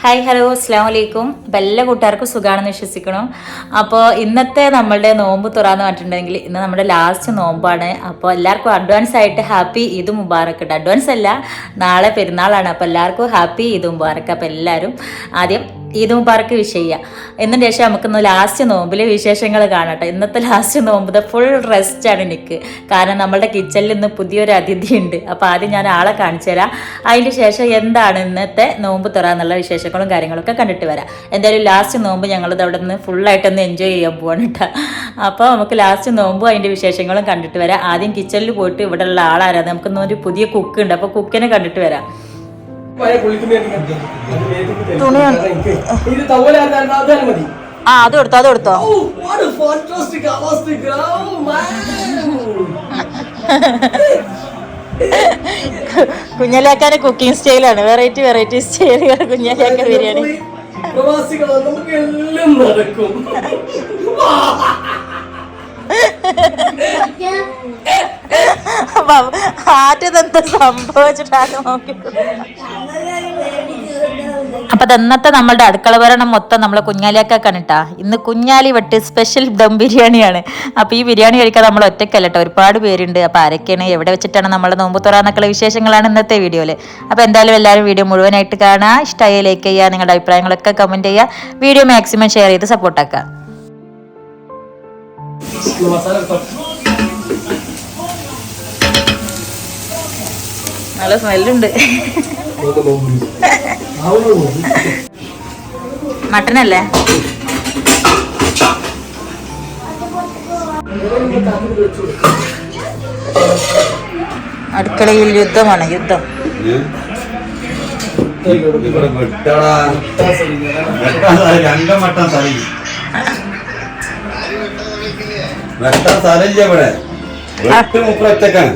Hi hello അസ്സാം വലൈക്കും അപ്പം എല്ലാ കൂട്ടുകാർക്കും സുഖമാണെന്ന് വിശ്വസിക്കണം അപ്പോൾ ഇന്നത്തെ നമ്മളുടെ നോമ്പ് തുറാന്ന് പറഞ്ഞിട്ടുണ്ടെങ്കിൽ ഇന്ന് നമ്മുടെ ലാസ്റ്റ് നോമ്പാണ്. അപ്പോൾ എല്ലാവർക്കും അഡ്വാൻസ് ആയിട്ട് ഹാപ്പി ഈദ് മുബാറക്ക് അഡ്വാൻസ് അല്ല നാളെ പെരുന്നാളാണ്. അപ്പോൾ എല്ലാവർക്കും ഹാപ്പി ഈദ് മുബാറക്ക് അപ്പോൾ എല്ലാവരും ആദ്യം ഈദ് മുബാറക്ക് വിഷ് ചെയ്യുക എന്നതിന് ശേഷം നമുക്കിന്ന് ലാസ്റ്റ് നോമ്പിലെ വിശേഷങ്ങൾ കാണട്ടെ. ഇന്നത്തെ ലാസ്റ്റ് നോമ്പ് ഫുൾ റെസ്റ്റാണ് എനിക്ക്. കാരണം നമ്മളുടെ കിച്ചണിൽ ഇന്ന് പുതിയൊരു അതിഥി ഉണ്ട്. അപ്പോൾ ആദ്യം ഞാൻ ആളെ കാണിച്ചു തരാം. അതിന് ശേഷം എന്താണ് ഇന്നത്തെ നോമ്പ് തുറ എന്നുള്ള വിശേഷങ്ങളും കാര്യങ്ങളൊക്കെ കണ്ടിട്ട് വരാം. എന്തായാലും ലാസ്റ്റ് നോമ്പ് ഞങ്ങളിത് അവിടെ നിന്ന് ഫുള്ളായിട്ടൊന്ന് എൻജോയ് ചെയ്യാൻ പോവാണ് കേട്ടോ അപ്പോൾ നമുക്ക് ലാസ്റ്റ് നോമ്പും അതിന്റെ വിശേഷങ്ങളും കണ്ടിട്ട് വരാം. ആദ്യം കിച്ചണിൽ പോയിട്ട് ഇവിടെ ഉള്ള ആളാരാ? നമുക്കിന്ന് ഒരു പുതിയ കുക്ക് ഉണ്ട്. അപ്പോൾ കുക്കിനെ കണ്ടിട്ട് വരാം. മതി. ആ അത് എടുത്തോ അത് എടുത്തോ what a fantastic acoustic! Man! കുഞ്ഞലാക്കാന്റെ കുക്കിംഗ് സ്റ്റൈലാണ് വെറൈറ്റി വെറൈറ്റി സ്റ്റൈലുകൾ കുഞ്ഞലേക്ക ബിരിയാണി. പ്രവാസികളോ നമുക്ക് എല്ലാം നടക്കും. ആറ്റതെന്താ സംഭവിച്ചിട്ടാണ് അപ്പൊ ഇന്നത്തെ നമ്മളുടെ അടുക്കള ഭരണം മൊത്തം നമ്മളെ കുഞ്ഞാലിയൊക്കെ കേട്ടാ ഇന്ന് കുഞ്ഞാലി വെട്ട് സ്പെഷ്യൽ ദം ബിരിയാണിയാണ്. അപ്പൊ ഈ ബിരിയാണി കഴിക്കാൻ നമ്മൾ ഒറ്റയ്ക്കല്ല കേട്ടോ ഒരുപാട് പേരുണ്ട്. അപ്പൊ ആരൊക്കെയാണ്? എവിടെ വെച്ചിട്ടാണ് നമ്മളെ നോമ്പ് തുറന്നൊക്കെയുള്ള വിശേഷങ്ങളാണ് ഇന്നത്തെ വീഡിയോയിൽ അപ്പൊ എന്തായാലും എല്ലാവരും വീഡിയോ മുഴുവനായിട്ട് കാണുക ഇഷ്ടമായി ലൈക്ക് ചെയ്യുക നിങ്ങളുടെ അഭിപ്രായങ്ങളൊക്കെ കമന്റ് ചെയ്യുക. വീഡിയോ മാക്സിമം ഷെയർ ചെയ്ത് സപ്പോർട്ടാക്കുക നല്ല സ്മെല്ലുണ്ട്. മട്ടനല്ലേ? അടുക്കളയിൽ യുദ്ധമാണ് യുദ്ധം.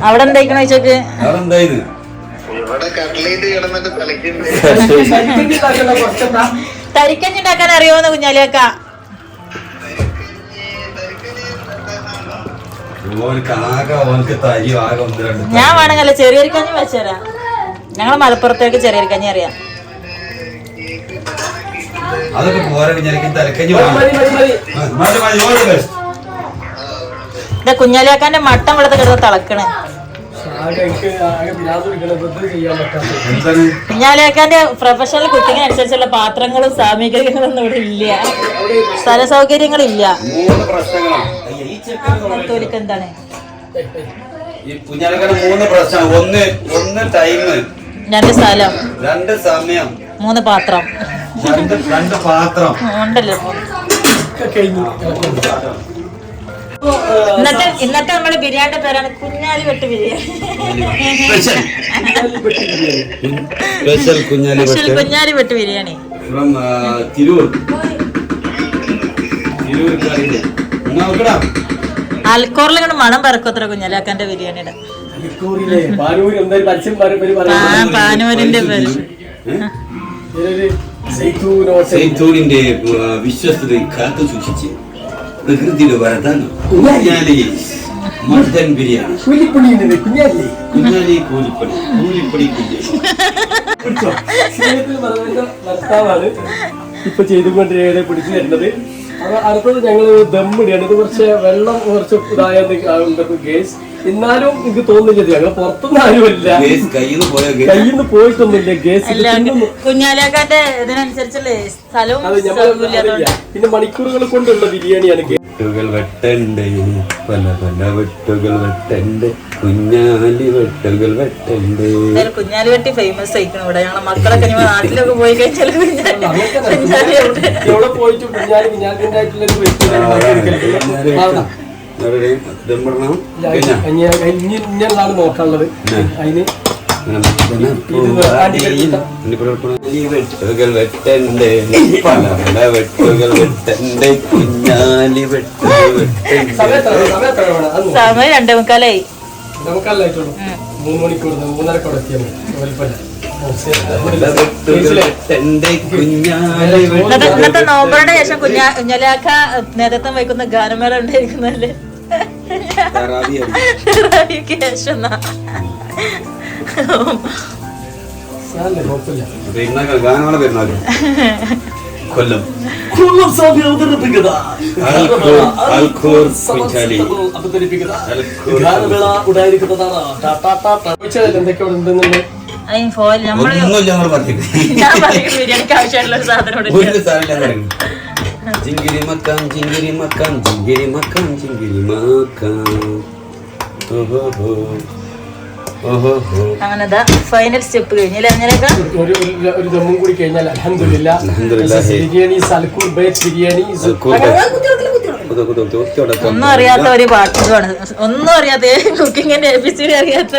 അവിടെ എന്തായിക്കണ ചോക്ക് അതെന്തായത് ഇവിടെ തരിക്കഞ്ഞി ഉണ്ടാക്കാൻ അറിയോന്ന് കുഞ്ഞാലിയൊക്ക? ഞാൻ വേണമെങ്കിൽ ചെറിയൊരു കഞ്ഞി വെച്ചുതരാം. ഞങ്ങൾ മലപ്പുറത്തേക്ക് ചെറിയൊരു കഞ്ഞി അറിയാം. അതൊക്കെ പോരാ കുഞ്ഞാലിയാക്കാന്റെ മട്ടം ഇവിടുത്തെ കിടന്ന് തിളക്കണ്. കുഞ്ഞാലിയാക്കാന്റെ പ്രൊഫഷണൽ കുക്കിംഗ് അനുസരിച്ചുള്ള പാത്രങ്ങളും സാമഗ്രികളൊന്നും ഇവിടെ ഇല്ല. സ്ഥല സൗകര്യങ്ങളില്ല തോലിക്ക് എന്താണ്? ഈ കുഞ്ഞാലക്കാട് മൂന്ന് പ്രശ്നമാണ് ഒന്ന് ഒന്ന് ടൈം രണ്ട് സ്ഥലം. രണ്ട് സമയം. മൂന്ന് പാത്രം. രണ്ട് രണ്ട് പാത്രം. ഉണ്ടല്ലോ. കഴിഞ്ഞു. ഇന്നത്തെ ഇന്നത്തെ നമ്മുടെ ബിരിയാണിന്റെ പേരാണ് കുഞ്ഞാലി വെട്ട് ബിരിയാണി. സ്പെഷ്യൽ. കുഞ്ഞാലി സ്പെഷ്യൽ കുഞ്ഞാലി വെട്ട്. ബിരിയാണി. ഫ്രം തിരൂർ. ആൽക്കോറിൽ ഇങ്ങനെ മണം പറക്കത്ര കുഞ്ഞാലിയാക്കാന്റെ ബിരിയാണിയുടെ. പാനൂരിന്റെ പേര് സൈത്തൂണിന്റെ വിശ്വസ്തത കാത്തു സൂക്ഷിച്ച്. പ്രകൃതിയുടെ വരതാണ്. കുഞ്ഞാലി മട്ടൻ ബിരിയാണി. കൂലിപ്പണി കുഞ്ഞാലി. കുഞ്ഞാലി കൂലിപ്പണി കൂലിപ്പണി കുഞ്ഞാലി. ഭർത്താവാണ് ഇപ്പൊ ചെയ്തുകൊണ്ടിരിക്കുന്നത് പിടിച്ചു തരുന്നത് അടുത്തത് ഞങ്ങൾ ദമ്മിടിയാണ് ഇത് കുറച്ച് വെള്ളം കുറച്ച് ഇതായ ഗേസ് എന്നാലും എനിക്ക് തോന്നില്ല ഞങ്ങൾ പുറത്തുനിന്ന് ആരുമില്ല കയ്യിൽ നിന്ന് പോയിട്ടൊന്നുമില്ല ഗേസ് കുഞ്ഞാലേക്കാട്ടെ. ഇതിനനുസരിച്ചല്ലേ സ്ഥലവും. പിന്നെ മണിക്കൂറുകൾ കൊണ്ടുള്ള ബിരിയാണിയാണ് വെട്ടുകൾ വെട്ടണ്ടേ പല പല വെട്ടുകൾ വെട്ടണ്ടേ. കുഞ്ഞാലി വെട്ടുകൾ വെട്ടണ്ടേ. കുഞ്ഞാലി വെട്ടി ഫേമസ് ആയിക്കണം ഇവിടെ. ഞങ്ങളെ മക്കളൊക്കെ നാട്ടിലൊക്കെ പോയി കഴിഞ്ഞാൽ കുഞ്ഞാലി പോയിട്ട് കുഞ്ഞാലി കുഞ്ഞാലിന്റെ ആയിട്ടുള്ള നോക്കാനുള്ളത്. അതിന് വെട്ടുകൾ വെട്ടണ്ട് പല പല വെട്ടുകൾ വെട്ടണ്ട് കുഞ്ഞാലി വെട്ടുകൾ വെട്ടണ്ട്. സമയം രണ്ടേ മുക്കാലായി. നമുക്കല്ലായിട്ടുള്ളൂ മൂന്ന് മണിക്കൂർ മൂന്നരക്കോടെ എത്തിയാൽ ഇന്നത്തെ നോമ്പറിന്റെ ശേഷം കുഞ്ഞാ കുഞ്ഞലാക്ക നേതൃത്വം വയ്ക്കുന്ന ഗാനമേള ഉണ്ടായിരിക്കുന്നല്ലേ. ശേഷം കൊല്ലം. കൊല്ലം സ്വാമി അവതരിപ്പിക്കുക അൽഖൂർ, അൽഖൂർ കുഞ്ചാലി. അവതരിപ്പിക്കുന്ന അൽഖൂർ ഗാനമേള ഉണ്ടായിരിക്കുന്നതാണ്. ടാ, ടാ, ടാ, ടാ. ചോദിച്ചാൽ എന്തൊക്കെ അവിടെ ഉണ്ടെന്നുള്ളത് ജിങ്കിരി മക്കാം ജിങ്കിരി മക്കാം ജിങ്കിരി മക്കാം ജിങ്കിരി മക്കാം. ഓഹോ. അങ്ങനെ ഫൈനൽ സ്റ്റെപ്പ് കഴിഞ്ഞില്ലേ ഒരു ഒരു- ഒരു ദമ്മും കൂടി കഴിഞ്ഞാൽ. ബിരിയാണി സൽക്കൂർ ബേറ്റ് ബിരിയാണി ഒന്നും അറിയാത്ത ഒരു പാട്ടുമാണ്. ഒന്നും അറിയാത്ത കുക്കിങ്ങിന്റെ എ ബി സി ഡി അറിയാത്ത.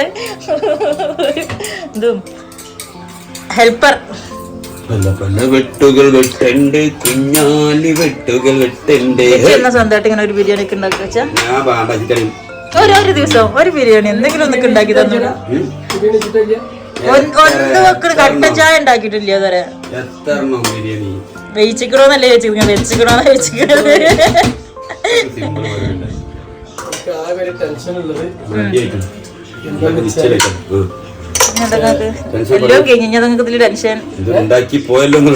ഇതും. ഹെൽപ്പർ. പല പല വെട്ടുകൾ വെട്ടണ്ട് കുഞ്ഞാലി വെട്ടുകൾ വെട്ടണ്ട്. സ്വന്തമായിട്ട് ഇങ്ങനെ ഒരു ബിരിയാണി ഒക്കെ ഉണ്ടാക്കി വെച്ചാൽ ഞാൻ പാണ്ട ചിക്കൻ ഒരു ഒരു ദിവസം ഒരു ബിരിയാണി എന്തെങ്കിലും ഒന്നൊക്കെ ഉണ്ടാക്കി തന്നു. ഒന്ന് വെക്കണ കട്ട ചായ ഉണ്ടാക്കിയിട്ടില്ല അതുവരെ എത്ര എണ്ണം? ബിരിയാണി? വെയിച്ചിക്കണോന്നല്ലേ വെച്ചിരിക്കുന്നത് വെച്ചിക്കണോന്ന് ഒരു ടെൻഷൻ ഉള്ളത് എല്ലാം കഴിഞ്ഞ് നിങ്ങൾക്ക് ഇതിൽ ടെൻഷൻ പോയല്ലോ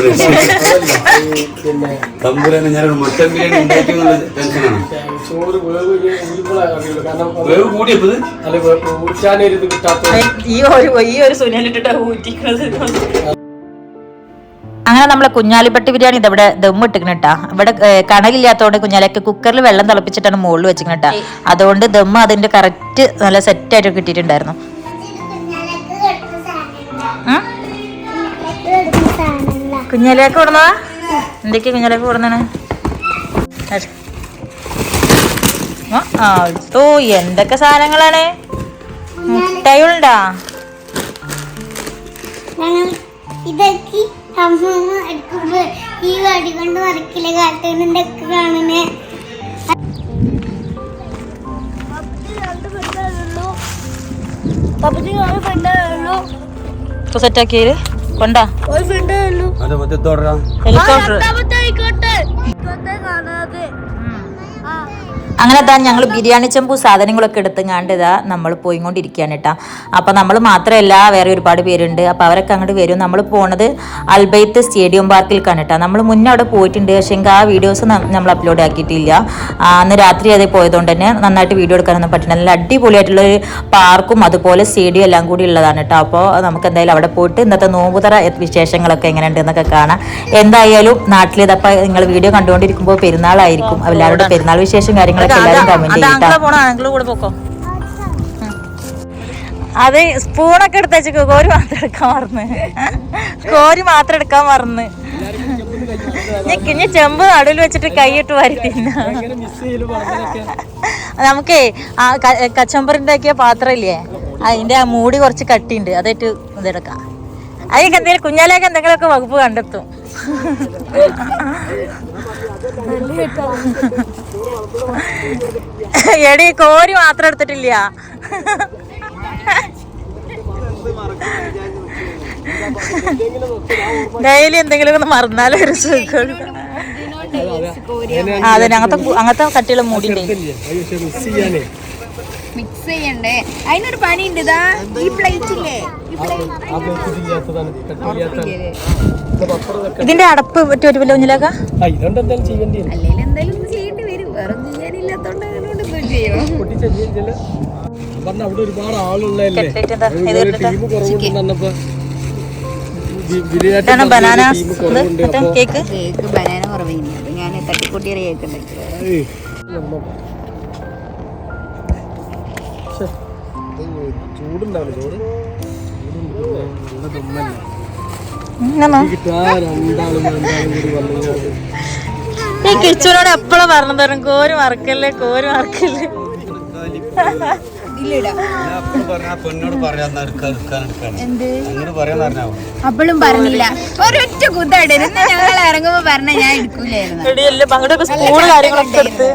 തമ്പുരാനെ ഞാൻ മട്ടൻ ബിരിയാണി ഉണ്ടാക്കി എന്നുള്ള ടെൻഷനാണ് ഈ ഒരു ഈ ഒരു സുനിലിട്ടിട്ട് അങ്ങനെ നമ്മളെ കുഞ്ഞാലിപ്പട്ടി ബിരിയാണി ഇതവിടെ ദം ഇട്ടിക്കണട്ടാ ഇവിടെ കണലില്ലാത്തതുകൊണ്ട് കുഞ്ഞാലൊക്കെ കുക്കറിൽ വെള്ളം തിളപ്പിച്ചിട്ടാണ് മുകളിൽ വെച്ചിട്ടാ അതുകൊണ്ട് ദമ്മ് അതിന്റെ കറക്റ്റ് നല്ല സെറ്റ് ആയിട്ട് കിട്ടിയിട്ടുണ്ടായിരുന്നു ഉം? കുഞ്ഞാലിയൊക്കെ വിടുന്നതാ എന്തൊക്കെയാ കുഞ്ഞാലിയൊക്കെ വിടുന്നേ എന്തൊക്കെ സാധനങ്ങളാണ്? മുട്ടയുണ്ടാ? ഇതൊക്കെ ഈ വടി കൊണ്ട് കാട്ടുകൊണ്ട് ഒക്കെ കാണുന്നേ. ഫ്രണ്ടേ ഉള്ളൂ. അത് മറ്റേ കൊണ്ടാ ഹെലികോപ്റ്റർ അങ്ങനെ അതാ ഞങ്ങൾ ബിരിയാണി ചെമ്പു സാധനങ്ങളൊക്കെ എടുത്തുങ്ങാണ്ട് ഇതാ നമ്മൾ പോയി കൊണ്ടിരിക്കുകയാണ് കേട്ടോ. അപ്പം നമ്മൾ മാത്രമല്ല വേറെ ഒരുപാട് പേരുണ്ട്. അപ്പോൾ അവരൊക്കെ അങ്ങോട്ട് വരും. നമ്മൾ പോണത് അൽബൈത്ത് സ്റ്റേഡിയം പാർക്കിലേക്കാണ് കേട്ടോ. നമ്മൾ മുന്നേ അവിടെ പോയിട്ടുണ്ട്. പക്ഷേ ആ വീഡിയോസ് നമ്മൾ അപ്ലോഡ് ആക്കിയിട്ടില്ല. അന്ന് രാത്രി അതേ പോയതുകൊണ്ട് തന്നെ നന്നായിട്ട് വീഡിയോ എടുക്കാനൊന്നും പറ്റില്ല. നല്ല അടിപൊളിയായിട്ടുള്ള ഒരു പാർക്കും അതുപോലെ സ്റ്റേഡിയം എല്ലാം കൂടി ഉള്ളതാണ് കേട്ടോ. അപ്പോൾ നമുക്ക് എന്തായാലും അവിടെ പോയിട്ട് ഇന്നത്തെ നോമ്പുതറ വിശേഷങ്ങളൊക്കെ എങ്ങനെയുണ്ട് എന്നൊക്കെ കാണാം. എന്തായാലും നാട്ടിലിതപ്പോൾ നിങ്ങൾ വീഡിയോ കണ്ടുകൊണ്ടിരിക്കുമ്പോൾ പെരുന്നാളായിരിക്കും. എല്ലാവരുടെ പെരുന്നാൾ വിശേഷം ചെയ്യട്ടോ അത് സ്പൂണൊക്കെ എടുത്തു കോരി മാത്രം എടുക്കാൻ മറന്ന്. കോരി മാത്രം എടുക്കാൻ മറന്ന്. ഞാൻ ചെമ്പ് നടുവിൽ വെച്ചിട്ട് കൈയിട്ട് വരുത്തില്ല നമുക്കേ ആ കച്ചമ്പറിണ്ടാക്കിയ പാത്രം ഇല്ലേ? പാത്രമില്ലേ അതിന്റെ ആ മൂടി കുറച്ച് കട്ടിണ്ട് അതായിട്ട് ഇതെടുക്കാം. അതിനൊക്കെ എന്തെങ്കിലും കുഞ്ഞാലേക്ക് എന്തെങ്കിലുമൊക്കെ വകുപ്പ് കണ്ടെത്തും. എടി കോരി മാത്രം എടുത്തിട്ടില്ല. ഡെയിലി എന്തെങ്കിലും ഒന്ന് മറന്നാലും ഒരു സുഖം. അതെ അങ്ങനത്തെ അങ്ങനത്തെ കട്ടിയുള്ള മൂടിണ്ടേ മിസ് ചെയ്യാനേ മിക്സ് ചെയ്യണ്ടേ? അതിനൊരു ഉണ്ട് ഇതാ ഈ പ്ലേറ്റ് ഇല്ലേ? ഈ plate ആ പ്ലേറ്റ് ഇല്ലാത്തതാണ് ഇത് ഇതിന്റെ അടപ്പ് പറ്റി ഒരു വലിയ കുഞ്ഞിലാക്ക? ആ ഇതുകൊണ്ട് എന്തായാലും ചെയ്യേണ്ടി വരും. അല്ലെങ്കിൽ എന്തായാലും പറഞ്ഞ അവിടെ ഒരുപാട് ആളുള്ളതല്ലേ? ടീം കുറവുണ്ട് കേക്ക് കേക്ക് ബനാന കുറവില്ല ഞാൻ കേക്ക് ഉണ്ടാക്കി ചൂടുണ്ടാവില്ല ചോറ്? എപ്പോഴും കോരി മറക്കല്ലേ കോരി മറക്കല്ലേ അപ്പോഴും പറഞ്ഞില്ല. ഒരൊറ്റ കുത്തായിട്ടായിരുന്നു ഞങ്ങൾ ഇറങ്ങുമ്പോ പറഞ്ഞ ഞാൻ എടുക്കൂലായിരുന്നു. എടുത്ത്.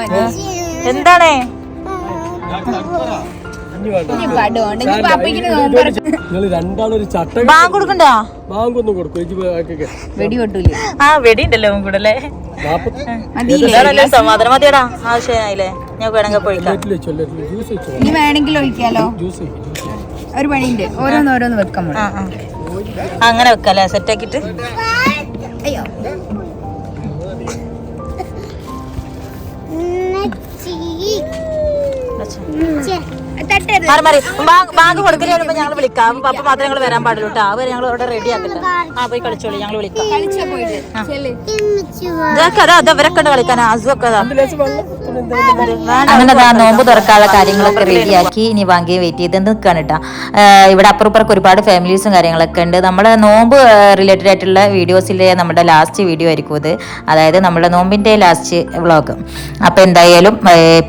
മതി. എന്താണേ? ബാങ്ക് കൊടുക്കും. എനിക്ക് വെടി കൊട്ടൂലേ? ആ വെടി ഉണ്ടല്ലോ അവൻ കൂടെ അല്ലേ? നാപ്പത്തി മതിയില്ലേ? ഇതാണല്ലേ സമാധാനം. മതിയടാ. ആവശ്യമായില്ലേ ഞാൻ വേണമെങ്കിൽ വെച്ചോ ഇനി വേണമെങ്കിൽ ഒഴിക്കാലോ? ജ്യൂസ് വെക്കും ഒരു പണിയുണ്ട്. ഓരോന്ന് ഓരോന്ന് വെക്കാൻ ആ ആ. അങ്ങനെ വെക്കല്ലേ? സെറ്റ് ആക്കിയിട്ട്? അയ്യോ. തട്ടരുത് മാറി മാറി. ബാങ്ക് കൊടുക്കൽ വരുമ്പോ ഞങ്ങൾ വിളിക്കാം. അപ്പൊ മാത്രം ഞങ്ങൾ വരാൻ പാടുള്ളൂ കേട്ടോ അവർ ഞങ്ങൾ ഇവിടെ റെഡി ആക്കട്ടെ. ആ പോയി കളിച്ചോളൂ. ഞങ്ങൾ വിളിക്കാം. ഇതൊക്കെ അതാ അത് അവരൊക്കെ ഉണ്ട് കളിക്കാൻ. അസുഖമൊക്കെ അതാ. അങ്ങനെ അതാ നോമ്പ് തുറക്കാനുള്ള കാര്യങ്ങളൊക്കെ റെഡിയാക്കി. ഇനി വാങ്ങി വെയിറ്റ് ചെയ്ത് നിൽക്കുകയാണ് കേട്ടോ ഇവിടെ അപ്പുറപ്പുറക്ക് ഒരുപാട് ഫാമിലീസും കാര്യങ്ങളൊക്കെ ഉണ്ട്. നമ്മുടെ നോമ്പ് റിലേറ്റഡ് ആയിട്ടുള്ള വീഡിയോസിലെ നമ്മുടെ ലാസ്റ്റ് വീഡിയോ ആയിരിക്കും ഇത്. അതായത് നമ്മുടെ നോമ്പിന്റെ ലാസ്റ്റ് വ്ളോഗ് അപ്പോൾ എന്തായാലും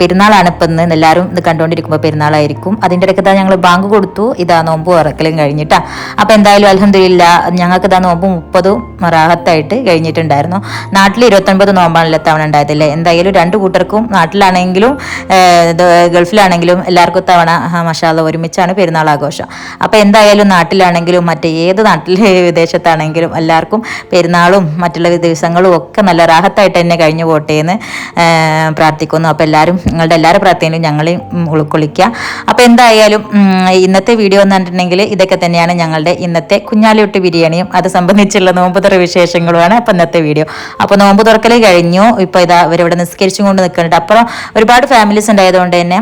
പെരുന്നാളാണ് ഇപ്പം ഇന്ന്. എല്ലാവരും ഇത് കണ്ടുകൊണ്ടിരിക്കുമ്പോൾ പെരുന്നാളായിരിക്കും അതിന്റെ ഇടയ്ക്ക് ഞങ്ങൾ ബാങ്ക് കൊടുത്തു. ഇതാ നോമ്പ് ഇറക്കലും കഴിഞ്ഞിട്ടാ. അപ്പോൾ എന്തായാലും അലഹമില്ല ഞങ്ങൾക്ക് ഇതാ നോമ്പ് മുപ്പതും റാഹത്തായിട്ട് കഴിഞ്ഞിട്ടുണ്ടായിരുന്നു. നാട്ടിൽ ഇരുപത്തൊൻപത് നോമ്പാണല്ലോ തവണ ഉണ്ടായതല്ലേ എന്തായാലും രണ്ട് കൂട്ടർക്കും നാട്ടിലാണെങ്കിലും ഗൾഫിലാണെങ്കിലും എല്ലാവർക്കും തവണ മഷാല ഒരുമിച്ചാണ് പെരുന്നാൾ ആഘോഷം. അപ്പോൾ എന്തായാലും നാട്ടിലാണെങ്കിലും മറ്റ് ഏത് നാട്ടിൽ വിദേശത്താണെങ്കിലും എല്ലാവർക്കും പെരുന്നാളും മറ്റുള്ള ദിവസങ്ങളും ഒക്കെ നല്ല റാഹത്തായിട്ട് തന്നെ കഴിഞ്ഞു പോട്ടെ എന്ന് പ്രാർത്ഥിക്കുന്നു. അപ്പോൾ എല്ലാവരും നിങ്ങളുടെ എല്ലാവരും പ്രാർത്ഥനയിലും ഞങ്ങളെയും ഉൾക്കൊള്ളിക്കുക. അപ്പോൾ എന്തായാലും ഇന്നത്തെ വീഡിയോ എന്ന് പറഞ്ഞിട്ടുണ്ടെങ്കിൽ ഇതൊക്കെ തന്നെയാണ് ഞങ്ങളുടെ ഇന്നത്തെ കുഞ്ഞാലിയൊട്ട് ബിരിയാണിയും അത് സംബന്ധിച്ചുള്ള നോമ്പ് തുറ വിശേഷങ്ങളുമാണ് അപ്പോൾ ഇന്നത്തെ വീഡിയോ അപ്പോൾ നോമ്പ് തുറക്കൽ കഴിഞ്ഞു. ഇപ്പോൾ ഇതാ അവരിവിടെ നിസ്കരിച്ചും കൊണ്ട് നിൽക്കുന്നുണ്ട്. അപ്പുറം ഒരുപാട് ഫാമിലീസ് ഉണ്ടായതുകൊണ്ട് തന്നെ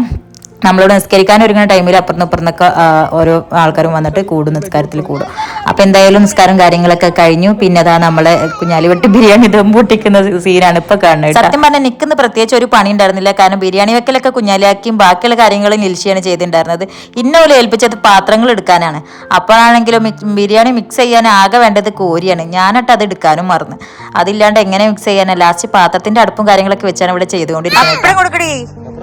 നമ്മളോട് നിസ്കരിക്കാൻ ഒരുങ്ങുന്ന ടൈമിൽ അപ്പുറത്തും ഇപ്പുറത്തൊക്കെ ആ, ഓരോ ആൾക്കാരും വന്നിട്ട് കൂടും നിസ്കാരത്തിൽ കൂടും. അപ്പം എന്തായാലും നിസ്കാരം കാര്യങ്ങളൊക്കെ കഴിഞ്ഞു. പിന്നെ അതാ നമ്മളെ കുഞ്ഞാലിവെട്ട് ബിരിയാണി ദം പൊട്ടിക്കുന്ന സീനാണ് ഇപ്പൊ കാണുന്നത് സത്യം പറഞ്ഞാൽ നിൽക്കുന്ന പ്രത്യേകിച്ച് ഒരു പണി ഉണ്ടായിരുന്നില്ല. കാരണം ബിരിയാണി വെക്കലൊക്കെ കുഞ്ഞാലിയാക്കിയും ബാക്കിയുള്ള കാര്യങ്ങളും നിൽഷിയാണ് ചെയ്തിട്ടുണ്ടായിരുന്നത്. ഇന്നോലെ ഏൽപ്പിച്ചത് പാത്രങ്ങൾ എടുക്കാനാണ്. അപ്പോഴാണെങ്കിലും ബിരിയാണി മിക്സ് ചെയ്യാൻ ആകെ വേണ്ടത് കോരിയാണ്. ഞാനിട്ട് അത് എടുക്കാനും മറന്നു. അതില്ലാണ്ട് എങ്ങനെ മിക്സ് ചെയ്യാനാ? ലാസ്റ്റ് പാത്രത്തിന്റെ അടുപ്പും കാര്യങ്ങളൊക്കെ വെച്ചാണ് ഇവിടെ ചെയ്തുകൊണ്ടിരിക്കുന്നത്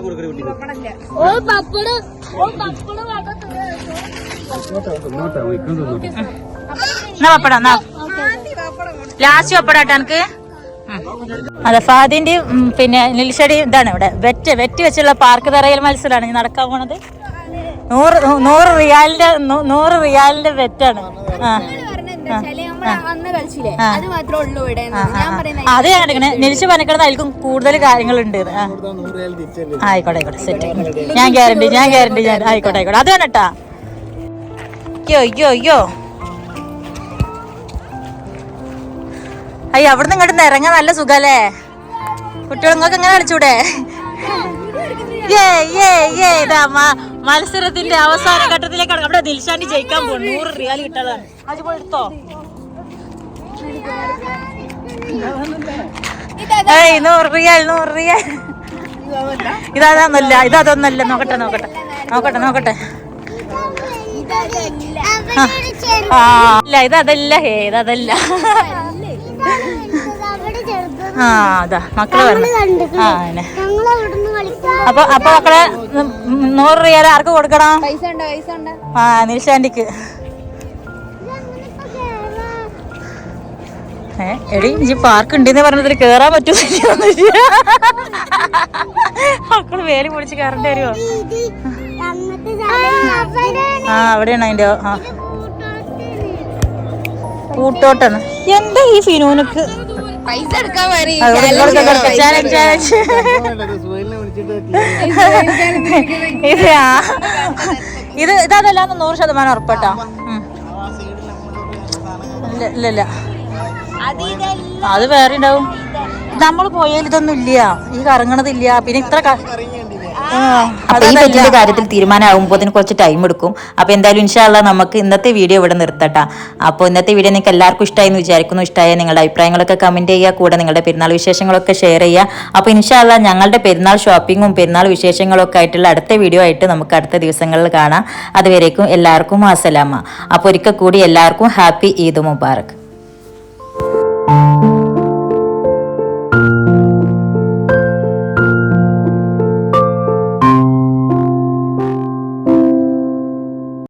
പപ്പടം. എന്നാ ലാസ്റ്റ് പപ്പടാട്ടോ എനിക്ക്. അതെ ഫാദിന്റെ പിന്നെ നിൽഷടി ഇതാണ് ഇവിടെ. വെറ്റ് വെറ്റ് വെച്ചുള്ള പാർക്ക് തറയൽ മത്സരമാണ് ഞാൻ നടക്കാൻ പോണത്. നൂറ് നൂറ് റിയാലിന്റെ നൂറ് റിയാലിന്റെ വെറ്റാണ്. ആ. അത് ഞാൻ എടുക്കണേ നിലിച്ച് പനക്കടന്ന് അതിൽക്കും കൂടുതൽ കാര്യങ്ങളുണ്ട്. ആയിക്കോട്ടെ ആയിക്കോട്ടെ സെറ്റ് ഞാൻ ഗ്യാരണ്ടി ഞാൻ ഗ്യാരണ്ടി ഞാൻ ആയിക്കോട്ടെ ആയിക്കോട്ടെ. അത് വേണട്ടാ അയ്യോ അയ്യോ അയ്യോ. അവിടെ അവിടുന്ന് ഇങ്ങോട്ട് ഇറങ്ങാൻ നല്ല സുഖല്ലേ? കുട്ടികൾ നിങ്ങൾക്ക് എങ്ങനെ കളിച്ചൂടെ? ഏ ഏ ഏ ഇതാ മത്സരത്തിന്റെ അവസാന ഘട്ടത്തിലേക്ക് അവിടെ ദിൽഷാനി ജയിക്കാൻ പോകും നൂറ് റിയാൽ കിട്ടാതാണ് അത് പോയി എടുത്തോ? ഏയ് നൂറ് റിയാൽ നൂറ് റിയാൽ. ഇതാതൊന്നല്ല ഇതാതൊന്നല്ല. നോക്കട്ടെ നോക്കട്ടെ. നോക്കട്ടെ നോക്കട്ടെ. ആ. ഇല്ല ഇതല്ല ഹേ ഇതല്ല ആ അതാ മക്കൾ പറഞ്ഞു ആ അങ്ങനെ ഞങ്ങൾ അവിടുന്ന് അപ്പൊ അപ്പൊ മക്കളെ നൂറ് റിയാൽ ആർക്ക് കൊടുക്കണം? ആ നിൽശാന്റിക്ക് ഏ എടി ഇഞ്ചി പാർക്ക് ഉണ്ടെന്ന് പറഞ്ഞതിൽ കേറാൻ പറ്റൂല മക്കൾ വേലി പൊളിച്ച് കയറേണ്ടി വരുമോ ആ അവിടെയാണ്. അതിന്റെ ആ. പൂട്ടോട്ടാണ് എന്താ ഈ ഫിനൂനക്ക്? പൈസ എടുക്കാൻ. ഇത്. ഇത് ഇതല്ല നൂറ് ശതമാനം ഉറപ്പട്ടോ. ഇല്ല അത് വേറെ ഉണ്ടാവും. നമ്മൾ പോയാൽ ഇതൊന്നും ഇല്ല. ഈ കറങ്ങണതില്ല. പിന്നെ ഇത്ര അപ്പൊ ഈ പെറ്റിന്റെ കാര്യത്തിൽ തീരുമാനമാകുമ്പോൾ അതിന് കുറച്ച് ടൈം എടുക്കും. അപ്പൊ എന്തായാലും ഇൻഷാല്ല നമുക്ക് ഇന്നത്തെ വീഡിയോ ഇവിടെ നിർത്തട്ടാ. അപ്പോൾ ഇന്നത്തെ വീഡിയോ നിങ്ങൾക്ക് എല്ലാവർക്കും ഇഷ്ടമായി എന്ന് വിചാരിക്കുന്നു. ഇഷ്ടമായ നിങ്ങളുടെ അഭിപ്രായങ്ങളൊക്കെ കമന്റ് ചെയ്യുക കൂടെ നിങ്ങളുടെ പെരുന്നാൾ വിശേഷങ്ങളൊക്കെ ഷെയർ ചെയ്യുക. അപ്പോൾ ഇൻഷാല്ല ഞങ്ങളുടെ പെരുന്നാൾ ഷോപ്പിങ്ങും പെരുന്നാൾ വിശേഷങ്ങളൊക്കെ ആയിട്ടുള്ള അടുത്ത വീഡിയോ ആയിട്ട് നമുക്ക് അടുത്ത ദിവസങ്ങളിൽ കാണാം. അതുവരേക്കും എല്ലാവർക്കും അസലാമ അപ്പോൾ ഒരിക്കൽ കൂടി എല്ലാവർക്കും ഹാപ്പി ഈദ് മുബാറക്.